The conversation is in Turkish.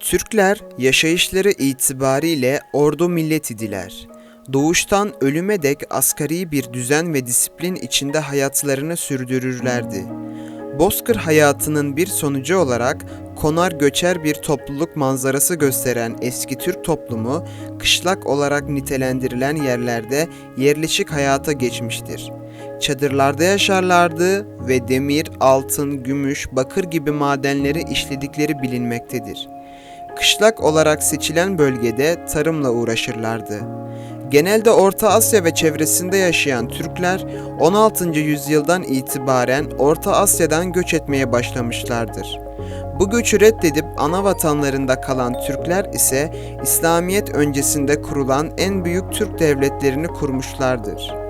Türkler yaşayışları itibariyle ordu millet idiler. Doğuştan ölüme dek asgari bir düzen ve disiplin içinde hayatlarını sürdürürlerdi. Bozkır hayatının bir sonucu olarak konar göçer bir topluluk manzarası gösteren eski Türk toplumu, kışlak olarak nitelendirilen yerlerde yerleşik hayata geçmiştir. Çadırlarda yaşarlardı ve demir, altın, gümüş, bakır gibi madenleri işledikleri bilinmektedir. Kışlak olarak seçilen bölgede tarımla uğraşırlardı. Genelde Orta Asya ve çevresinde yaşayan Türkler 16. yüzyıldan itibaren Orta Asya'dan göç etmeye başlamışlardır. Bu göçü reddedip ana vatanlarında kalan Türkler ise İslamiyet öncesinde kurulan en büyük Türk devletlerini kurmuşlardır.